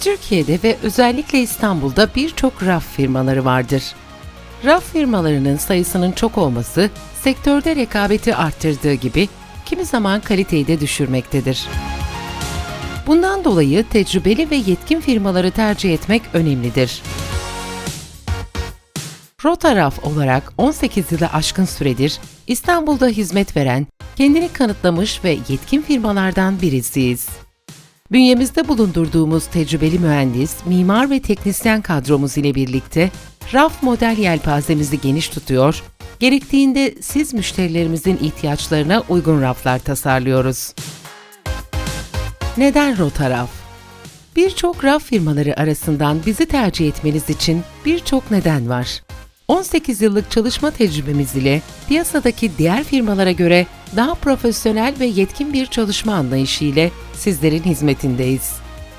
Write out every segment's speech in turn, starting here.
Türkiye'de ve özellikle İstanbul'da birçok raf firmaları vardır. Raf firmalarının sayısının çok olması sektörde rekabeti arttırdığı gibi kimi zaman kaliteyi de düşürmektedir. Bundan dolayı tecrübeli ve yetkin firmaları tercih etmek önemlidir. Rotaraf olarak 18 yılı aşkın süredir İstanbul'da hizmet veren, kendini kanıtlamış ve yetkin firmalardan birisiyiz. Bünyemizde bulundurduğumuz tecrübeli mühendis, mimar ve teknisyen kadromuz ile birlikte raf model yelpazemizi geniş tutuyor, gerektiğinde siz müşterilerimizin ihtiyaçlarına uygun raflar tasarlıyoruz. Neden Rotaraf? Birçok raf firmaları arasından bizi tercih etmeniz için birçok neden var. 18 yıllık çalışma tecrübemiz ile piyasadaki diğer firmalara göre daha profesyonel ve yetkin bir çalışma anlayışı ile sizlerin hizmetindeyiz.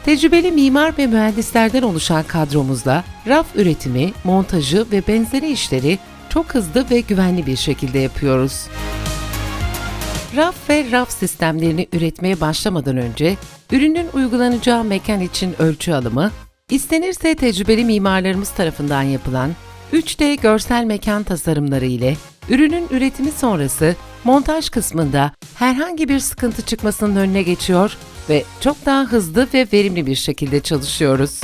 Tecrübeli mimar ve mühendislerden oluşan kadromuzla raf üretimi, montajı ve benzeri işleri çok hızlı ve güvenli bir şekilde yapıyoruz. Raf ve raf sistemlerini üretmeye başlamadan önce ürünün uygulanacağı mekan için ölçü alımı, istenirse tecrübeli mimarlarımız tarafından yapılan 3D görsel mekan tasarımları ile ürünün üretimi sonrası montaj kısmında herhangi bir sıkıntı çıkmasının önüne geçiyor ve çok daha hızlı ve verimli bir şekilde çalışıyoruz.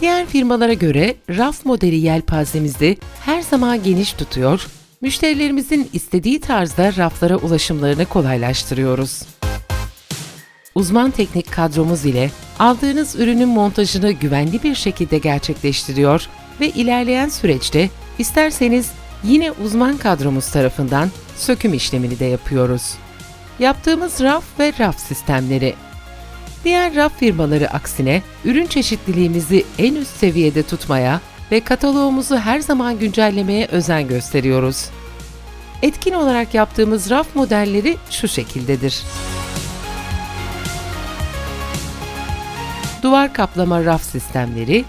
Diğer firmalara göre raf modeli yelpazemizi her zaman geniş tutuyor, müşterilerimizin istediği tarzda raflara ulaşımlarını kolaylaştırıyoruz. Uzman teknik kadromuz ile aldığınız ürünün montajını güvenli bir şekilde gerçekleştiriyor ve ilerleyen süreçte isterseniz yine uzman kadromuz tarafından söküm işlemini de yapıyoruz. Yaptığımız raf ve raf sistemleri Diğer raf firmaları aksine ürün çeşitliliğimizi en üst seviyede tutmaya ve kataloğumuzu her zaman güncellemeye özen gösteriyoruz. Etkin olarak yaptığımız raf modelleri şu şekildedir. Duvar kaplama raf sistemleri,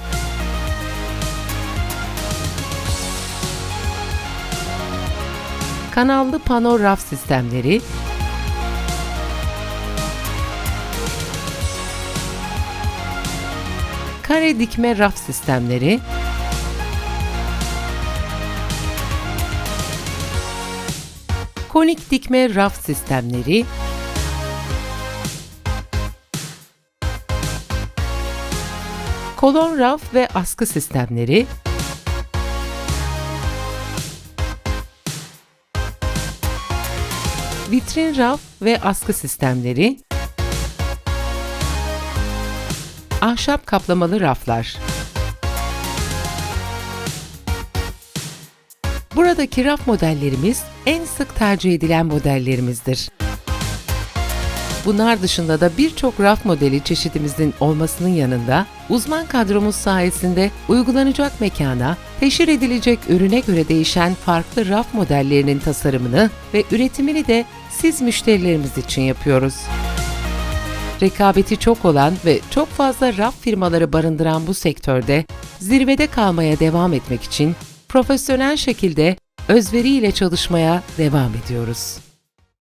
kanallı pano raf sistemleri, kare dikme raf sistemleri, konik dikme raf sistemleri, kolon raf ve askı sistemleri, vitrin raf ve askı sistemleri, ahşap kaplamalı raflar. Buradaki raf modellerimiz en sık tercih edilen modellerimizdir. Bunlar dışında da birçok raf modeli çeşidimizin olmasının yanında uzman kadromuz sayesinde uygulanacak mekana, teşhir edilecek ürüne göre değişen farklı raf modellerinin tasarımını ve üretimini de siz müşterilerimiz için yapıyoruz. Rekabeti çok olan ve çok fazla raf firmaları barındıran bu sektörde zirvede kalmaya devam etmek için profesyonel şekilde özveriyle çalışmaya devam ediyoruz.